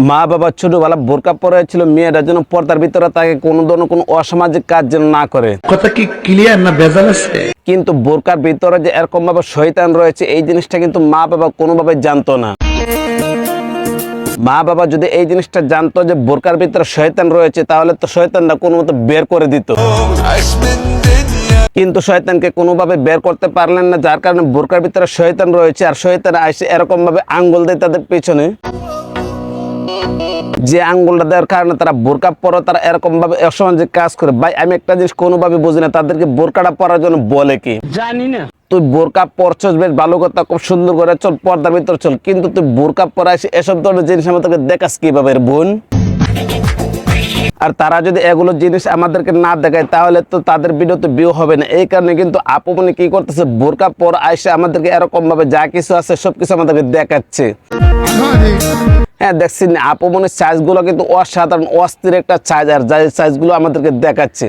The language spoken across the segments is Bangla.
মা বাবা ছোটবেলা বোরকা পরে ছিল মেয়েরা যেন পর্দার ভিতরে তাকে কোনো ধরনের কোনো অসামাজিক কাজ যেন না করে। কথা কি ক্লিয়ার না ভেজাল আছে? কিন্তু বোরকার ভিতরে যে এরকম ভাবে শয়তান রয়েছে এই জিনিসটা কিন্তু মা বাবা কোনোভাবে জানতো না। মা বাবা যদি এই জিনিসটা জানতো যে বোরকার ভিতরে শয়তান রয়েছে তাহলে তো শয়তানটা কোনো মতো বের করে দিত। কিন্তু শয়তানকে কোনোভাবে বের করতে পারলেন না যার কারণে বোরকার ভিতরে শয়তান রয়েছে আর শয়তান আসে এরকম ভাবে আঙ্গুল দেয় তাদের পেছনে যে আঙ্গুলটা দেওয়ার কারণে তারা বোরকা পরো তারা এরকম ভাবে অসামাজিক কাজ করে। ভাই আমি একটা জিনিস কোনোভাবে বুঝি না তাদেরকে বোরকাটা পরার জন্য বলে কি? জানি না। তুই বোরকা পরছস বেশ ভালো কথা খুব সুন্দর করে চল পর্দার ভিতর চল। কিন্তু তুই বোরকা পরাইস এসব ধরনের জিনিস আমাদেরকে দেখাস কীভাবে বোন? আর তারা যদি এগুলো জিনিস আমাদেরকে না দেখায় তাহলে তো তাদের ভিডিওতে বিয়ে হবে না। এই কারণে কিন্তু আপু মনে কি করতেছে বোরকা পর আইসে আমাদেরকে এরকম ভাবে যা কিছু আছে সব কিছু আমাদেরকে দেখাচ্ছে। হ্যাঁ দেখছি আপু মনে সাইজগুলো কিন্তু অসাধারণ অস্থির একটা সাইজ আর যাই সাইজগুলো আমাদেরকে দেখাচ্ছে।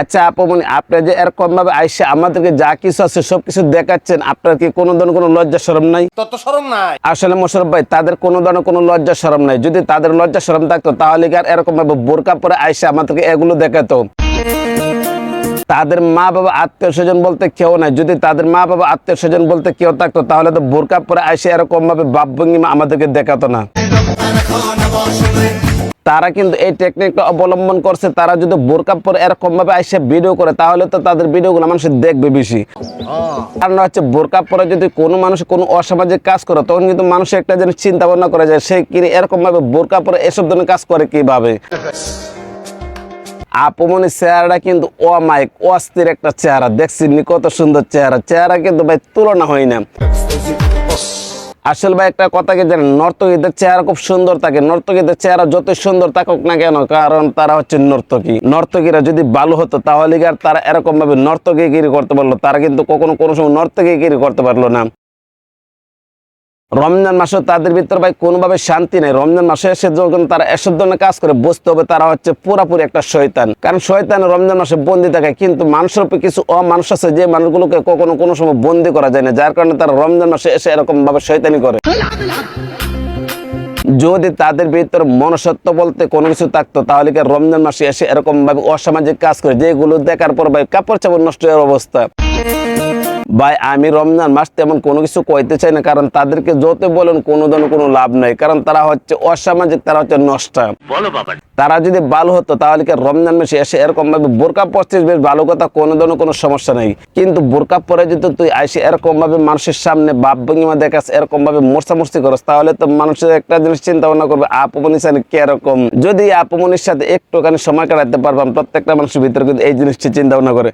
আচ্ছা আপু মনে আপনি যে এরকম ভাবে আইসে আমাদেরকে যা কিছু আছে সব কিছু দেখাচ্ছেন আপনার কি কোনো ধরনের কোনো লজ্জা শরম নাই? তত সরম নাই। আসলে মোশারফ ভাই তাদের কোনো ধরনের কোনো লজ্জা শরম নাই। যদি তাদের লজ্জা শরম থাকতো তাহলে কি আর এরকম ভাবে বোরকা পরে আইসে আমাদেরকে এগুলো দেখাতো? তাদের মা বাবা আত্মীয় স্বজন বলতে কেউ নাই। যদি তাদের মা বাবা আত্মীয় স্বজন বলতে কেউ থাকতো, তাহলে তো বোরকা পরে ভাবে বাপ ভঙ্গিমা আমাদেরকে দেখাতো না। তারা কিন্তু এই টেকনিকটা অবলম্বন করছে। তারা যদি বোরকা পরে এরকম ভাবে আইসে ভিডিও করে, তাহলে তো তাদের ভিডিওগুলো মানুষ দেখবে বেশি। কারণ হচ্ছে বোরকা পরে যদি কোনো মানুষ কোনো অসামাজিক কাজ করে, তখন কিন্তু মানুষ একটা জিনিস চিন্তা ভাবনা করে যায় সে কি এরকম ভাবে বোরকা পরে এসব ধরনের কাজ করে কীভাবে? আপমনি চেহারাটা কিন্তু অমায়িক অস্থির একটা চেহারা। দেখছি নি কত সুন্দর চেহারা। চেহারা কিন্তু ভাই তুলনা হয় না। আসল ভাই একটা কথা কি জানেন? নর্তকীদের চেহারা খুব সুন্দর থাকে। নর্তকীদের চেহারা যত সুন্দর থাকুক না কেন, কারণ তারা হচ্ছে নর্তকী। নর্তকীরা যদি ভালো হতো, তাহলে আর তারা এরকম ভাবে নর্তকীগিরি করতে পারল? তারা কিন্তু কখনো কোনো সময় নর্তকীগিরি করতে পারল না। রমজান মাসে তাদের ভিতর ভাই কোনোভাবে শান্তি নেই। রমজান মাসে এসে যখন তারা এসব ধরনের কাজ করে, বুঝতে হবে তারা হচ্ছে পুরাপুরি একটা শয়তান। কারণ শয়তান রমজান মাসে বন্দি থাকে, কিন্তু মানুষের কিছু অমানুষ আছে, যে মানুষগুলোকে কখনো কোনো সময় বন্দি করা যায় না, যার কারণে তারা রমজান মাসে এসে এরকম ভাবে করে। যদি তাদের ভিতর মনসত্ব বলতে কোনো কিছু থাকতো, তাহলে কি রমজান মাসে এসে এরকম ভাবে অসামাজিক কাজ করে, যেগুলো দেখার পর ভাই কাপড় চাপড় নষ্ট হওয়ার অবস্থা। ভাই আমি রমজান মাস তেমন কোনো কিছু কইতে চাই না কারণ তাদেরকে যত বলেন কোনো ধরনের কোনো লাভ নাই কারণ তারা হচ্ছে অসামাজিক তারা হচ্ছে নষ্টা। বলো বাবা। তারা যদি ভালো হতো তাহলে কি রমজান মাসে এসে এরকম ভাবে বোরকা পরছিস? বেশ ভালো কথা কোনো ধরনের কোনো সমস্যা নেই। কিন্তু বোরকা পরে যদি তুই আইসে এরকম ভাবে মানুষের সামনে বাপ ভঙ্গিমা দেখাস এরকম ভাবে মোর্চামুর্চি করস তাহলে তো মানুষের একটা জিনিস চিন্তা ভাবনা করবে আপমনির সাথে কীরকম যদি আপমনির সাথে একটুখানি সময় কাটাতে পারবাম প্রত্যেকটা মানুষের ভিতরে কিন্তু এই জিনিসটি চিন্তা ভাবনা করে।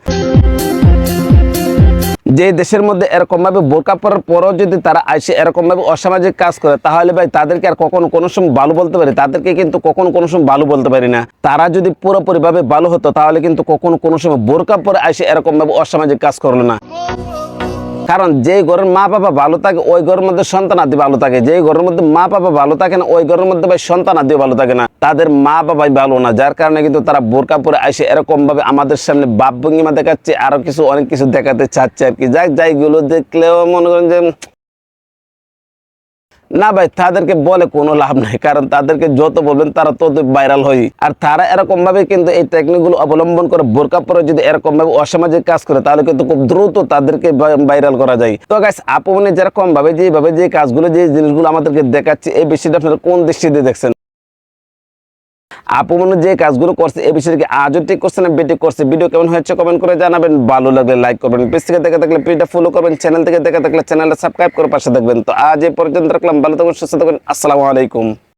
যে দেশের মধ্যে এরকমভাবে বোরকা পরার পরও যদি তারা আইসে এরকম ভাবে অসামাজিক কাজ করে, তাহলে ভাই তাদেরকে আর কখনো কোনো সময় ভালো বলতে পারি তাদেরকে কিন্তু কখনো কোনো সময় ভালো বলতে পারি না। তারা যদি পুরোপুরিভাবে ভালো হতো, তাহলে কিন্তু কখনো কোনো সময় বোরকা পরে আইসে এরকম ভাবে অসামাজিক কাজ করল না। কারণ যে ঘরের মা বাবা ভালো থাকে, ওই ঘরের মধ্যে সন্তান আদি ভালো থাকে। যে ঘরের মধ্যে মা বাবা ভালো থাকে না, ওই ঘরের মধ্যে ভাই সন্তান আদিও ভালো থাকে না। তাদের মা বাবাই ভালো না, যার কারণে কিন্তু তারা বোরকা পরে আসে এরকম ভাবে আমাদের সামনে বাপ ভঙ্গিমা দেখাচ্ছে, আরও কিছু অনেক কিছু দেখাতে চাচ্ছে আর কি। যাই যাইগুলো দেখলেও মনে করেন যে না ভাই, তাদেরকে বলে কোনো লাভ নাই, কারণ তাদেরকে যত বলবেন তারা তত ভাইরাল হয় আর তারা এরকম ভাবে কিন্তু এই টেকনিকগুলো অবলম্বন করে, বোরকা পরে যদি এরকম ভাবে অসামাজিক কাজ করে, তাহলে কিন্তু খুব দ্রুত তাদেরকে ভাইরাল করা যায়। তো গাছ আপু মানে যেরকম ভাবে যেভাবে যে কাজগুলো, যে জিনিসগুলো আমাদেরকে দেখাচ্ছে, এই বিষয়টা আপনারা কোন দৃষ্টিতে দেখছেন? আপু মানুষ যে কাজগুলো করছে, এ বিষয়ে কি আজও ঠিক করছে না বেটি করছে? ভিডিও কেমন হয়েছে কমেন্ট করে জানাবেন। ভালো লাগলে লাইক করবেন। পেজ থেকে দেখে থাকলে পেজটা ফলো করবেন। চ্যানেল থেকে দেখে থাকলে চ্যানেলটা সাবস্ক্রাইব করে পাশে দেখবেন তো আজ এ পর্যন্ত রাখলাম। ভালো থাকুন সুস্থ থাকুন আসসালামু আলাইকুম।